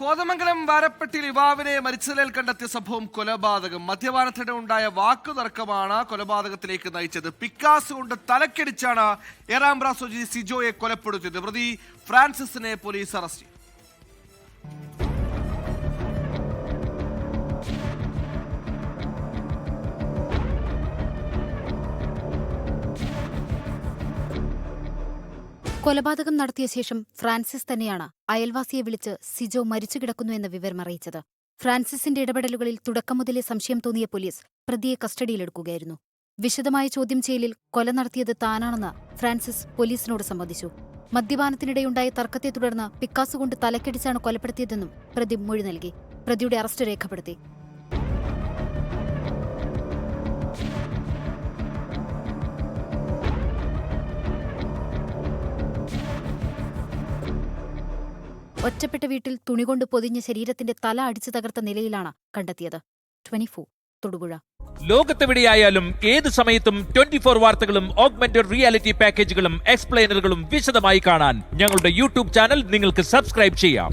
കോതമംഗലം വാരപ്പെട്ടിൽ യുവാവിനെ മരിച്ച നിലയിൽ കണ്ടെത്തിയ സംഭവം കൊലപാതകം. മദ്യപാനത്തിനിടെ ഉണ്ടായ വാക്കു തർക്കമാണ് കൊലപാതകത്തിലേക്ക് നയിച്ചത്. പിക്കാസ് കൊണ്ട് തലക്കടിച്ചാണ് ഏറാമ്പ്ര സ്വജി സിജോയെ കൊലപ്പെടുത്തിയത്. പ്രതി ഫ്രാൻസിസിനെ പോലീസ് അറസ്റ്റ് കൊലപാതകം നടത്തിയ ശേഷം ഫ്രാൻസിസ് തന്നെയാണ് അയൽവാസിയെ വിളിച്ച് സിജോ മരിച്ചു കിടക്കുന്നു എന്ന വിവരം അറിയിച്ചത്. ഫ്രാൻസിസിന്റെ ഇടപെടലുകളിൽ തുടക്കം മുതലേ സംശയം തോന്നിയ പോലീസ് പ്രതിയെ കസ്റ്റഡിയിലെടുക്കുകയായിരുന്നു. വിശദമായ ചോദ്യം ചെയ്യലിൽ കൊല നടത്തിയത് താനാണെന്ന് ഫ്രാൻസിസ് പോലീസിനോട് സമ്മതിച്ചു മദ്യപാനത്തിനിടെയുണ്ടായ തർക്കത്തെ തുടർന്ന് പിക്കാസ് കൊണ്ട് തലക്കടിച്ചാണ് കൊലപ്പെടുത്തിയതെന്നും പ്രതി മൊഴി നൽകി. പ്രതിയുടെ അറസ്റ്റ് രേഖപ്പെടുത്തി. ഒറ്റപ്പെട്ട വീട്ടിൽ തുണികൊണ്ട് പൊതിഞ്ഞ ശരീരത്തിന്റെ തല അടിച്ചു തകർത്ത നിലയിലാണ് കണ്ടെത്തിയത്. ട്വന്റി തൊടുപുഴ. ലോകത്തെവിടെയായാലും ഏത് സമയത്തും ട്വന്റി ഫോർ വാർത്തകളും ഓഗ്മെന്റഡ് റിയാലിറ്റി പാക്കേജുകളും എക്സ്പ്ലെയിനറുകളും വിശദമായി കാണാൻ ഞങ്ങളുടെ യൂട്യൂബ് ചാനൽ നിങ്ങൾക്ക് സബ്സ്ക്രൈബ് ചെയ്യാം.